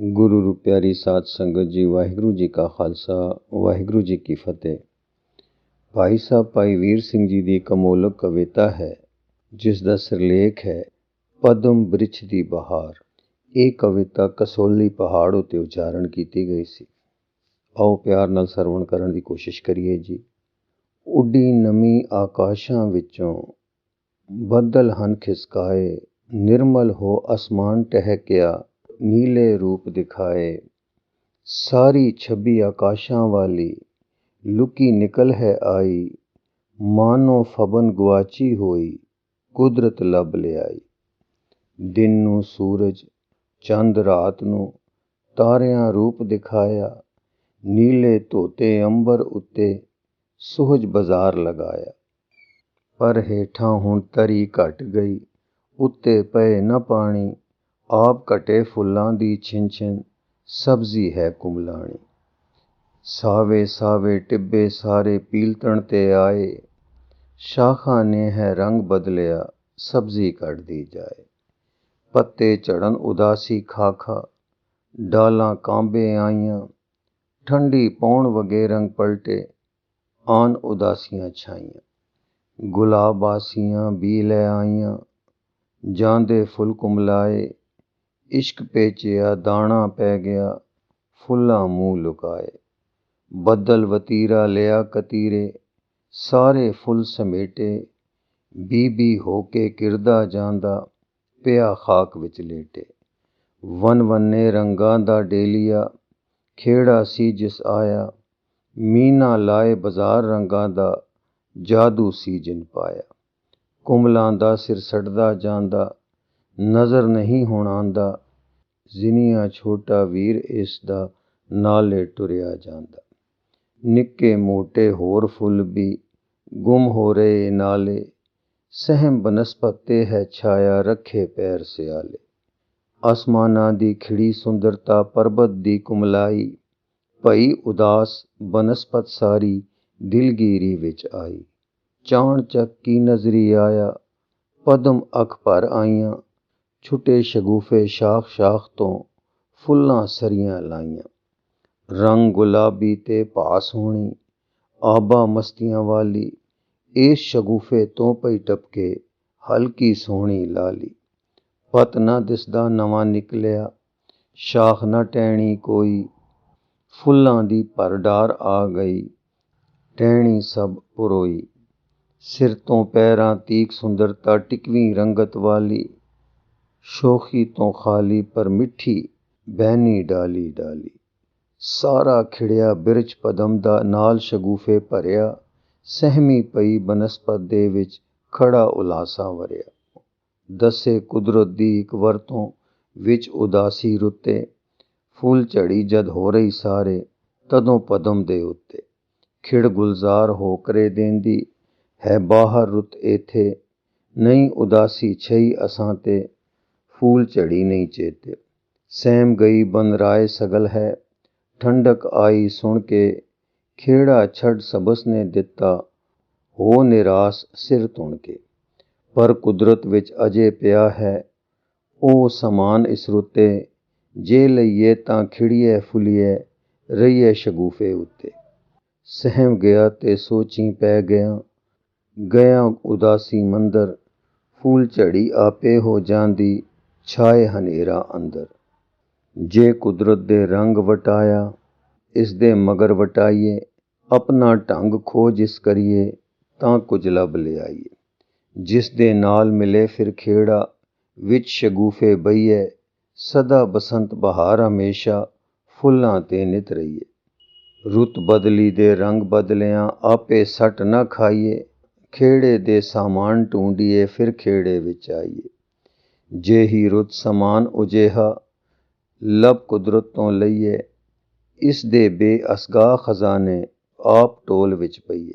ਗੁਰੂ ਰੂ ਪਿਆਰੀ ਸਾਧ ਸੰਗਤ ਜੀ, ਵਾਹਿਗੁਰੂ ਜੀ ਕਾ ਖਾਲਸਾ, ਵਾਹਿਗੁਰੂ ਜੀ ਕੀ ਫਤਿਹ। ਭਾਈ ਸਾਹਿਬ, ਭਾਈ ਵੀਰ ਸਿੰਘ ਜੀ ਦੀ ਕਮੋਲਕ ਕਵਿਤਾ ਹੈ, ਜਿਸ ਦਾ ਸਿਰਲੇਖ ਹੈ, ਪਦਮ ਬ੍ਰਿਛ ਦੀ ਬਹਾਰ। ਇਹ ਕਵਿਤਾ ਕਸੋਲੀ ਪਹਾੜ ਉਤੇ ਉਚਾਰਨ ਕੀਤੀ ਗਈ ਸੀ। ਆਓ ਪਿਆਰ ਨਾਲ ਸਰਵਣ ਕਰਨ ਦੀ ਕੋਸ਼ਿਸ਼ ਕਰੀਏ ਜੀ। ਉੱਡੀ ਨਮੀ ਆਕਾਸ਼ਾਂ ਵਿੱਚੋਂ, ਬੱਦਲ ਹਨ ਖਿਸਕਾਏ, ਨਿਰਮਲ ਹੋ ਅਸਮਾਨ ਟਹਿਕਿਆ ਨੀਲੇ ਰੂਪ ਦਿਖਾਏ। ਸਾਰੀ ਛਬੀ ਆਕਾਸ਼ਾਂ ਵਾਲੀ ਲੁਕੀ ਨਿਕਲ ਹੈ ਆਈ। ਮਾਨੋ ਫਬਨ ਗਵਾਚੀ ਹੋਈ, ਕੁਦਰਤ ਲੱਭ ਲਿਆਈ। ਦਿਨ ਨੂੰ ਸੂਰਜ, ਚੰਦ ਰਾਤ ਨੂੰ ਤਾਰਿਆਂ ਰੂਪ ਦਿਖਾਇਆ। ਨੀਲੇ ਧੋਤੇ ਅੰਬਰ ਉੱਤੇ ਸੁਹਜ ਬਾਜ਼ਾਰ ਲਗਾਇਆ। ਪਰ ਹੇਠਾਂ ਹੁਣ ਤਰੀ ਘਟ ਗਈ, ਉੱਤੇ ਪਏ ਨਾ ਪਾਣੀ। ਆਪ ਘਟੇ ਫੁੱਲਾਂ ਦੀ ਛਿਨ ਛਿਨ ਸਬਜ਼ੀ ਹੈ ਕੁਮਲਾਣੀ ਸਾਵੇ ਸਾਵੇ ਟਿੱਬੇ ਸਾਰੇ ਪੀਲਤਣ ਤੇ ਆਏ, ਸ਼ਾਖਾਂ ਨੇ ਹੈ ਰੰਗ ਬਦਲਿਆ, ਸਬਜ਼ੀ ਕੱਢਦੀ ਜਾਏ। ਪੱਤੇ ਝੜਨ ਉਦਾਸੀ ਖਾਖਾ, ਡਾਲਾਂ ਕਾਂਬੇ ਆਈਆਂ, ਠੰਡੀ ਪੌਣ ਵਗੇ ਰੰਗ ਪਲਟੇ, ਆਨ ਉਦਾਸੀਆਂ ਛਾਈਆਂ। ਗੁਲਾਬਾਸੀਆਂ ਵੀ ਲੈ ਆਈਆਂ, ਜਾਂਦੇ ਫੁੱਲ ਕੁਮਲਾਏ ਇਸ਼ਕ ਪੇਚਿਆ, ਦਾਣਾ ਪੈ ਗਿਆ, ਫੁੱਲਾਂ ਮੂੰਹ ਲੁਕਾਏ। ਬੱਦਲ ਵਤੀਰਾ ਲਿਆ ਕਤੀਰੇ, ਸਾਰੇ ਫੁੱਲ ਸਮੇਟੇ। ਬੀਬੀ ਹੋ ਕੇ ਕਿਰਦਾ ਜਾਂਦਾ, ਪਿਆ ਖਾਕ ਵਿੱਚ ਲੇਟੇ। ਵਨ ਵੰਨੇ ਰੰਗਾਂ ਦਾ ਡੇਲੀਆ, ਖੇੜਾ ਸੀ ਜਿਸ ਆਇਆ। ਮੀਨਾ ਲਾਏ ਬਾਜ਼ਾਰ ਰੰਗਾਂ ਦਾ, ਜਾਦੂ ਸੀ ਜਿਨ ਪਾਇਆ। ਕੁਮਲਾਂ ਦਾ ਸਿਰ ਸੜਦਾ ਜਾਂਦਾ ਨਜ਼ਰ ਨਹੀਂ ਹੁਣ ਆਂਦਾ ਜ਼ਿਨੀਆਂ ਛੋਟਾ ਵੀਰ ਇਸ ਦਾ ਨਾਲੇ ਟੁਰਿਆ ਜਾਂਦਾ। ਨਿੱਕੇ ਮੋਟੇ ਹੋਰ ਫੁੱਲ ਵੀ ਗੁੰਮ ਹੋ ਰਹੇ ਨਾਲੇ। ਸਹਿਮ ਬਨਸਪਤ ਤੇ ਹੈ ਛਾਇਆ ਰੱਖੇ ਪੈਰ ਸਿਆਲੇ। ਅਸਮਾਨਾਂ ਦੀ ਖਿੜੀ ਸੁੰਦਰਤਾ ਪਰਬਤ ਦੀ ਕੁਮਲਾਈ। ਭਈ ਉਦਾਸ ਬਨਸਪਤ ਸਾਰੀ ਦਿਲਗੀਰੀ ਵਿੱਚ ਆਈ। ਚਾਣ ਚੱਕ ਕੀ ਨਜ਼ਰੀ ਆਇਆ। ਪਦਮ ਅੱਖ ਭਰ ਆਈਆਂ। ਛੁੱਟੇ ਸ਼ਗੂਫੇ ਸ਼ਾਖ ਸ਼ਾਖ ਤੋਂ ਫੁੱਲਾਂ ਸਰੀਆਂ ਲਾਈਆਂ। ਰੰਗ ਗੁਲਾਬੀ ਤੇ ਭਾਸ ਹੋਣੀ ਆਬਾ ਮਸਤੀਆਂ ਵਾਲੀ, ਇਸ ਸ਼ਗੂਫੇ ਤੋਂ ਪਈ ਟਪਕੇ ਹਲਕੀ ਸੋਹਣੀ ਲਾਲੀ। ਪਤ ਨਾ ਦਿਸਦਾ ਨਵਾਂ ਨਿਕਲਿਆ, ਸ਼ਾਖ ਨਾ ਟਹਿਣੀ ਕੋਈ, ਫੁੱਲਾਂ ਦੀ ਭਰਡਾਰ ਆ ਗਈ, ਟਹਿਣੀ ਸਭ ਪੁਰੋਈ। ਸਿਰ ਤੋਂ ਪੈਰਾਂ ਤੀਕ ਸੁੰਦਰਤਾ ਟਿਕਵੀਂ ਰੰਗਤ ਵਾਲੀ ਸ਼ੋਖੀ ਤੋਂ ਖਾਲੀ ਪਰ ਮਿੱਠੀ ਬਹਿਨੀ ਡਾਲੀ ਡਾਲੀ। ਸਾਰਾ ਖਿੜਿਆ ਬਿਰਚ ਪਦਮ ਦਾ ਨਾਲ ਸ਼ਗੂਫੇ ਭਰਿਆ, ਸਹਿਮੀ ਪਈ ਬਨਸਪਤ ਦੇ ਵਿੱਚ ਖੜਾ ਉਲਾਸਾ ਵਰਿਆ। ਦਸੇ ਕੁਦਰਤ ਦੀ ਇੱਕ ਵਰਤੋਂ ਵਿੱਚ ਉਦਾਸੀ ਰੁੱਤੇ, ਫੁੱਲ ਝੜੀ ਜਦ ਹੋ ਰਹੀ ਸਾਰੇ, ਤਦੋਂ ਪਦਮ ਦੇ ਉੱਤੇ। ਖਿੜ ਗੁਲਜ਼ਾਰ ਹੋ ਕਰੇ ਦੇਂਦੀ, ਹੈ ਬਾਹਰ ਰੁੱਤ ਇਥੇ ਨਹੀਂ ਉਦਾਸੀ ਛਈ ਅਸਾਂ ਤੇ। ਫੂਲ ਝੜੀ ਨਹੀਂ ਚੇਤੇ। ਸਹਿਮ ਗਈ ਬਨ ਰਾਏ ਸਗਲ ਹੈ। ਠੰਡਕ ਆਈ ਸੁਣ ਕੇ ਖੇੜਾ ਛੱਡ ਸਬਸ ਨੇ ਦਿੱਤਾ ਹੋ ਨਿਰਾਸ ਸਿਰ ਤੁਣ ਕੇ। ਪਰ ਕੁਦਰਤ ਵਿੱਚ ਅਜੇ ਪਿਆ ਹੈ। ਉਹ ਸਮਾਨ ਇਸ ਰੁੱਤੇ, ਜੇ ਲਈਏ ਤਾਂ ਖਿੜੀਏ ਫੁੱਲੀਏ, ਰਹੀਏ ਸ਼ਗੂਫੇ ਉੱਤੇ। ਸਹਿਮ ਗਿਆ ਤੇ ਸੋਚੀ ਪੈ ਗਿਆ ਗਿਆ ਉਦਾਸੀ ਮੰਦਰ, ਫੂਲ ਝੜੀ ਆਪੇ ਹੋ ਜਾਂਦੀ ਛਾਏ ਹਨੇਰਾ ਅੰਦਰ। ਜੇ ਕੁਦਰਤ ਦੇ ਰੰਗ ਵਟਾਇਆ, ਇਸ ਦੇ ਮਗਰ ਵਟਾਈਏ, ਆਪਣਾ ਢੰਗ ਖੋਜ ਇਸ ਕਰੀਏ, ਤਾਂ ਕੁਝ ਲੱਭ ਲਿਆਈਏ। ਜਿਸ ਦੇ ਨਾਲ ਮਿਲੇ ਫਿਰ ਖੇੜਾ, ਵਿੱਚ ਸ਼ਗੂਫੇ ਬਈਏ, ਸਦਾ ਬਸੰਤ ਬਹਾਰ ਹਮੇਸ਼ਾ ਫੁੱਲਾਂ ਤੇ ਨਿਤ ਰਹੀਏ। ਰੁੱਤ ਬਦਲੀ ਦੇ ਰੰਗ ਬਦਲਿਆਂ ਆਪੇ ਸੱਟ ਨਾ ਖਾਈਏ, ਖੇੜੇ ਦੇ ਸਾਮਾਨ ਢੂੰਡੀਏ, ਫਿਰ ਖੇੜੇ ਵਿੱਚ ਆਈਏ। ਜੇ ਹੀ ਰੁੱਤ ਸਮਾਨ ਉਜੇਹਾ, ਲਬ ਕੁਦਰਤ ਤੋਂ ਲਈਏ, ਇਸ ਦੇ ਬੇਅਸਗਾ ਖਜ਼ਾਨੇ ਆਪ ਟੋਲ ਵਿੱਚ ਪਈਏ।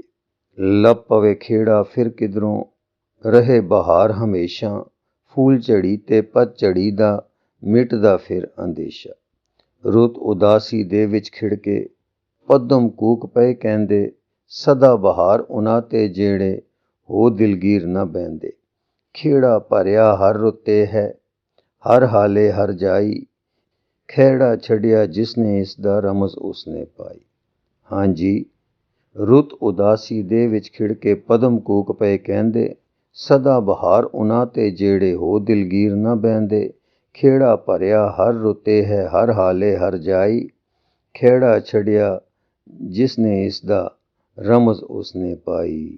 ਲਬ ਪਵੇ ਖੇੜਾ, ਫਿਰ ਕਿਧਰੋਂ ਰਹੇ ਬਹਾਰ ਹਮੇਸ਼ਾ, ਫੂਲ ਝੜੀ ਤੇ ਪਤ ਝੜੀ ਦਾ ਮਿਟਦਾ ਫਿਰ ਅੰਦੇਸ਼ਾ। ਰੁੱਤ ਉਦਾਸੀ ਦੇ ਵਿੱਚ ਖਿੜਕੇ ਪਦਮ ਕੂਕ ਪਏ ਕਹਿੰਦੇ, ਸਦਾ ਬਹਾਰ ਉਹਨਾਂ ਤੇ ਜਿਹੜੇ ਹੋ ਦਿਲਗੀਰ ਨਾ ਬੈੰਦੇ ਖੇੜਾ ਭਰਿਆ ਹਰ ਰੁੱਤੇ ਹੈ, ਹਰ ਹਾਲੇ ਹਰ ਜਾਈ। ਖਹਿੜਾ ਛੱਡਿਆ ਜਿਸਨੇ ਇਸ ਦਾ ਰਮਜ਼ ਉਸ ਨੇ ਪਾਈ ਹਾਂਜੀ ਰੁੱਤ ਉਦਾਸੀ ਦੇ ਵਿੱਚ ਖਿੜ ਕੇ ਪਦਮ ਕੂਕ ਪਏ ਕਹਿੰਦੇ, ਸਦਾ ਬਹਾਰ ਉਹਨਾਂ ਤੇ ਜਿਹੜੇ ਹੋ ਦਿਲਗੀਰ ਨਾ ਬੈੰਦੇ ਖੇੜਾ ਭਰਿਆ ਹਰ ਰੁੱਤੇ ਹੈ, ਹਰ ਹਾਲੇ ਹਰ ਜਾਈ। ਖੇੜਾ ਛੜਿਆ ਜਿਸਨੇ ਇਸ ਦਾ ਰਮਜ਼ ਉਸਨੇ ਪਾਈ।